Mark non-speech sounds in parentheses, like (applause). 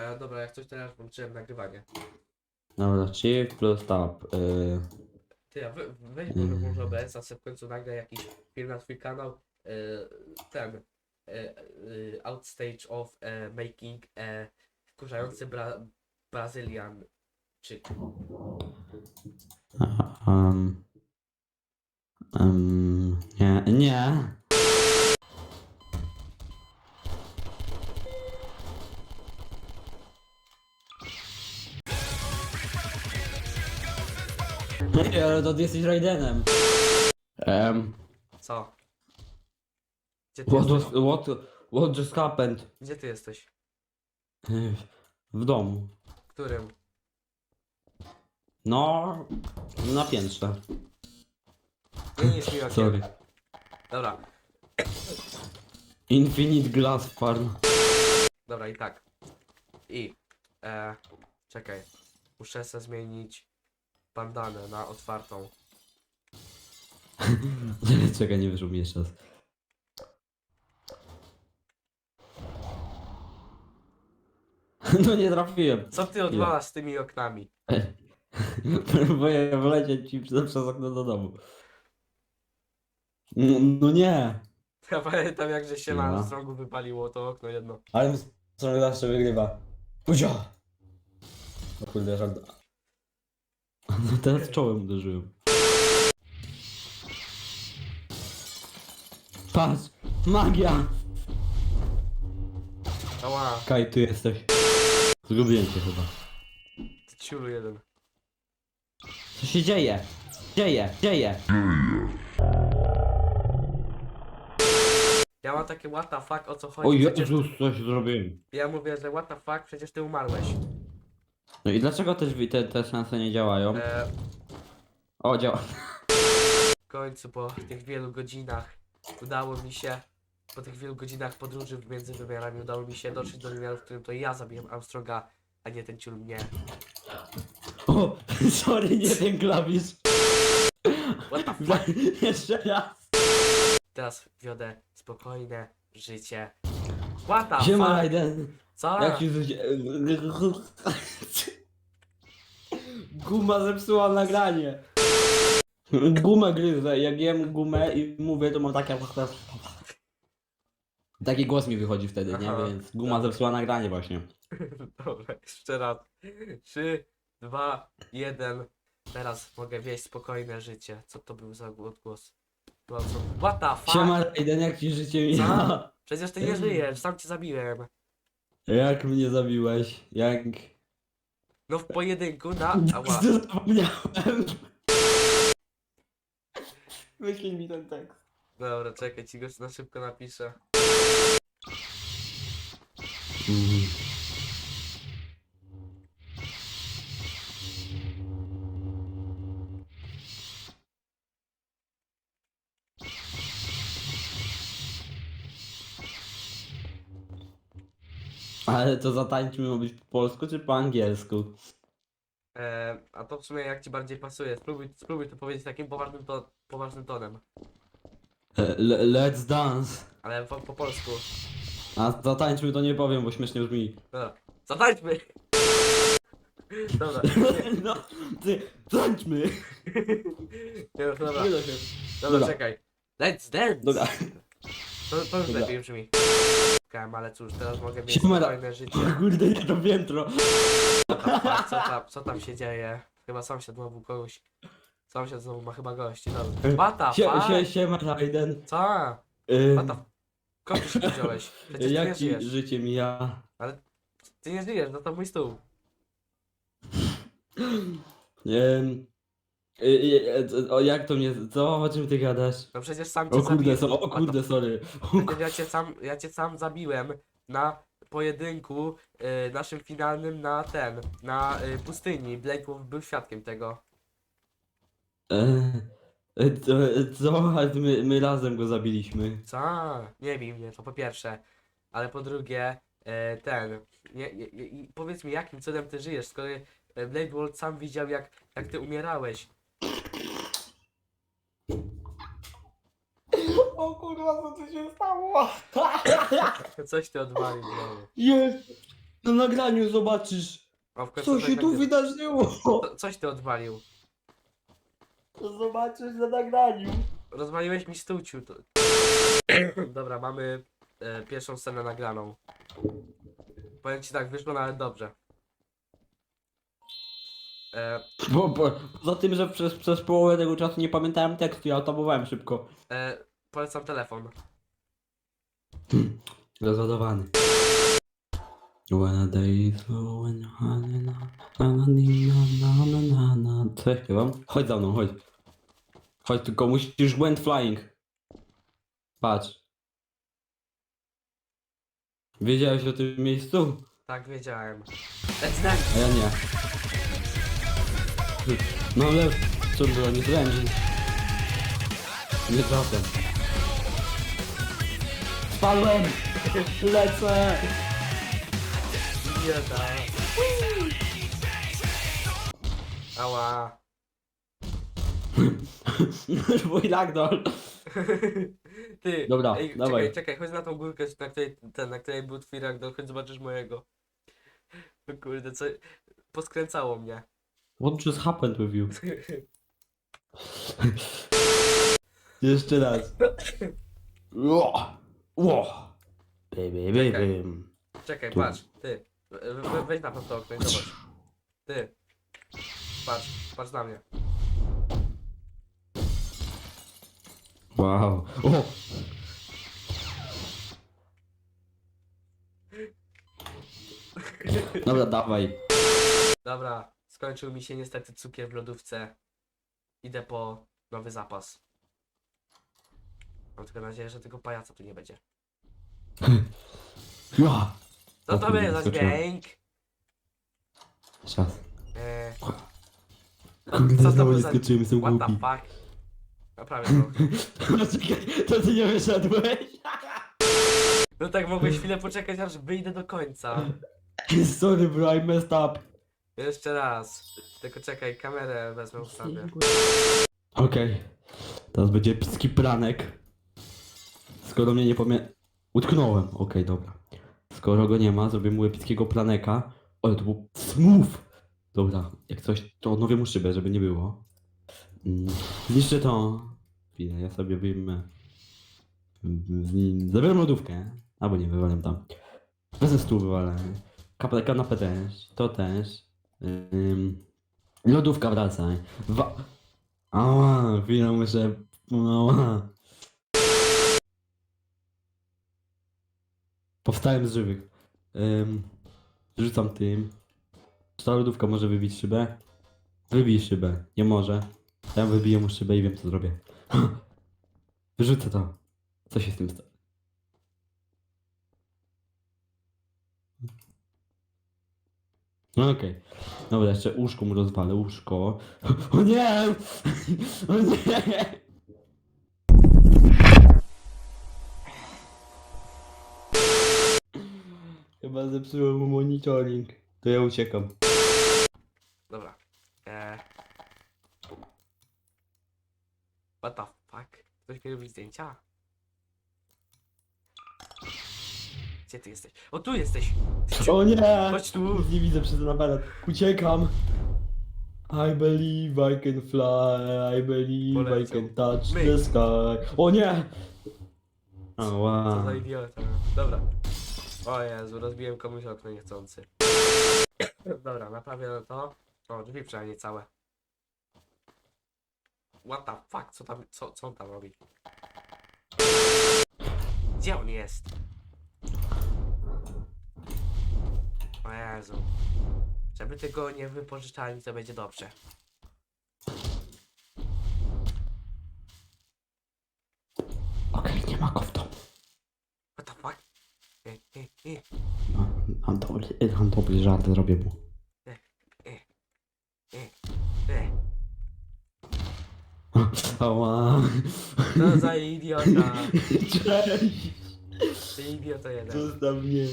E, dobra, jak coś teraz włączyłem nagrywanie. Dobra, shift plus tab. Yy, Ty, a wy, weź może Mm. włącz OBS, a w końcu nagraj jakiś film na twój kanał. E, ten. E, e, outstage of e, making e, wkurzający bra Brazylian. Czy um, um, nie, nie. Nie, ale to ty jesteś Raidenem. Um, co? Gdzie ty, what, was, jesteś? what, what just happened? Gdzie ty jesteś? W domu. Którym? No, na piętrze. Nie, nie jest mi Sorry. Dobra, Infinite Glass Farm. dobra i tak. I. E, czekaj. Muszę sobie zmienić bandanę na otwartą. (laughs) Czekaj, nie wyszło mi jeszcze raz. (laughs) No nie trafiłem. Co ty odwalasz z tymi oknami? (laughs) Próbuję wlecieć ci przez, przez okno do domu. No, no nie. Ja pamiętam jak że się na No. rogu wypaliło to okno jedno. Ale co zawsze wygrywa. Puzio! O kurde, żart. No teraz czołem uderzyłem. Patrz! Magia! Ała, Kaj, ty jesteś. Zgubiłem cię chyba. ciulu jeden. Co się dzieje? Dzieje, dzieje. Ja mam takie what the fuck o co chodzi? O Przecież, Jezus, coś zrobiłem. ja mówię, że what the fuck, przecież ty umarłeś. No i dlaczego te drzwi, te, te szanse nie działają? E, O, działa. w końcu po tych wielu godzinach udało mi się, po tych wielu godzinach podróży między wymiarami udało mi się dotrzeć do wymiaru, w którym to ja zabiłem Armstronga, a nie ten ciul mnie. O, (laughs) sorry, nie ten klawisz. What the fuck? (laughs) Jeszcze raz. Teraz wiodę spokojne życie. What the Siema, fuck? Raiden. Co? Jak zrzuci... Guma zepsuła nagranie. Gumę gryzę. Jak jem gumę i mówię, to mam takie... Taki głos mi wychodzi wtedy, nie? Aha. Więc guma zepsuła nagranie właśnie. (laughs) Dobra, jeszcze raz. 3, 2, 1. Teraz mogę wieść spokojne życie. Co to był za odgłos? Była co- What the fuck? Siema, Raiden, jak ci życie mija? (laughs) Przecież ty nie żyjesz, sam cię zabiłem. Jak mnie zabiłeś? Jak... No w pojedynku na... Ała. Zapomniałem. Wyślij mi ten tekst. Dobra, czekaj, ci go na szybko napiszę. Ale to zatańczmy ma być po polsku czy po angielsku? E, a to w sumie jak ci bardziej pasuje. Spróbuj, spróbuj to powiedzieć takim poważnym, to, poważnym tonem. E, le- Let's dance. Ale po, po polsku. A zatańczmy to nie powiem, bo śmiesznie brzmi. Dobra. Zatańczmy! (laughs) Dobra. No, ty, tańczmy! (laughs) Nie, dobra. Nie da się. Dobra, Dobra. czekaj. Let's dance! Dobra. To, to już Dobra. lepiej brzmi. Czekałem, ale cóż, teraz mogę mieć Siemara. spokojne życie. (laughs) Kurde, nie to piętro. Co tam, co, tam, co tam się dzieje? Chyba sąsiad znowu kogoś... Sąsiad znowu ma chyba gości, dobra. What the Sie, sie, siema, Raiden. Co? Y, the f- Kogo się wziąłeś? Przecież ty nie jak ci żyjesz. życie mija? Ty nie żyjesz, no to mój stół. Ym, y, y, y, o, jak to mnie, co, o czym ty gadasz? No przecież sam cię O kurde, zabiłem. so, o kurde, sorry. O, Przecież ja cię sam, ja cię sam zabiłem na pojedynku y, naszym finalnym na ten, na y, pustyni. Blake Wolf był świadkiem tego. e, e, to, e, co, ale my, my razem go zabiliśmy. Co? Nie bij mnie, to po pierwsze. Ale po drugie, e, ten. Nie, nie, nie, i powiedz mi, jakim cudem ty żyjesz, skoro e, Blade World sam widział, jak, jak ty umierałeś. O kurwa, co tu się stało? (laughs) Coś ty odwalił znowu. Jest. Na nagraniu zobaczysz. O, w końcu Co się tak tu będzie. wydarzyło? Co- Coś ty odwalił. To zobaczysz na nagraniu. Rozwaliłeś mi stółciu. To... Dobra, mamy e, pierwszą scenę nagraną. Powiem ci tak, wyszło nawet dobrze. E, Bo, bo, poza tym, że przez, przez połowę tego czasu nie pamiętałem tekstu, ja tabowałem szybko. e, Polecam telefon. Hmm, Rozładowany. When a day is low and honey na na na na na na na Co ja śpiewam? Chodź za mną, chodź. Chodź, tylko musisz went flying. Patrz. Wiedziałeś o tym miejscu? Tak, wiedziałem. Let's dance! A ja nie. No ale... Co było, nie zręczyć. Nie trafiam. Spadłem! Lecę! Idiota. Ała. (laughs) Mój ragdoll. (laughs) Ty, Dobra, ej, dawaj. czekaj, czekaj, chodź na tą górkę, na której, ten, na której był twój ragdoll, chodź zobaczysz mojego. O kurde, co... Poskręcało mnie. What just happened with you? (laughs) Jeszcze raz. Ło! Ło! Baby, baby. Czekaj, Tu. patrz, ty. We, we, weź na to okno i zobacz. Ty. Patrz, patrz na mnie. Wow. O! Dobra, dawaj. Dobra, skończył mi się niestety cukier w lodówce. Idę po nowy zapas. Mam tylko nadzieję, że tego pajaca tu nie będzie. Ja! Co to będzie za dźwięk? Czas. Eee, Kurde, Co to znowu był nie za- skoczyłem, jestem what the głupi. fuck? Naprawię to. (laughs) No czekaj, to ty nie wyszedłeś? (laughs) No tak mogłeś chwilę poczekać, aż wyjdę do końca. Sorry bro, I messed up. Jeszcze raz. Tylko czekaj, kamerę wezmę ustawię. Okej. Teraz będzie epicki planek. Skoro mnie nie pomie... Utknąłem. Okej, dobra. Skoro go nie ma, zrobię mu epickiego planeka. Ale to był smooth! Dobra, jak coś, to odnowię mu szybę, żeby nie było. Mm, Niszczę to. Chwilę, ja sobie. Mm, Zabieram lodówkę. Albo nie, wywalę tam. Bez stół wywalę. Kanapę też. To też. Ym, lodówka wracaj. Wa Ała, chwilę muszę... Ała. Powstałem z żywych. Ym, rzucam tym. Czy ta lodówka może wybić szybę? Wybij szybę. Nie może. Ja wybiję mu szybę i wiem co zrobię. (gasps) Wyrzucę to. Co się z tym stało? No okej. Dobra, jeszcze łóżko mu rozwalę, łóżko. (laughs) O nie! (laughs) O nie! Chyba zepsułem mu monitoring. To ja uciekam. Dobra. Eee. What the fuck? Ktoś mi robi zdjęcia? Gdzie ty jesteś? O, tu jesteś! O nie! Chodź tu! Nie widzę przez ten aparat. Uciekam. I believe I can fly, I believe I Polecam. can touch Myk. the sky. O nie! Co Ała. za idiota. Dobra. O Jezu, rozbiłem komuś okno niechcący. Dobra, naprawię to. O, drzwi przynajmniej całe. What the fuck? Co tam, co, co on tam robi? Gdzie on jest? O Jezu. Żeby tego nie wypożyczali, to będzie dobrze. Okej, nie ma go w domu. What the fuck? Mam dobry, mam dobry żart, zrobię mu. (laughs) Ała. No za idiota. (laughs) Cześć. Ty idiota jeden. Zostaw mnie.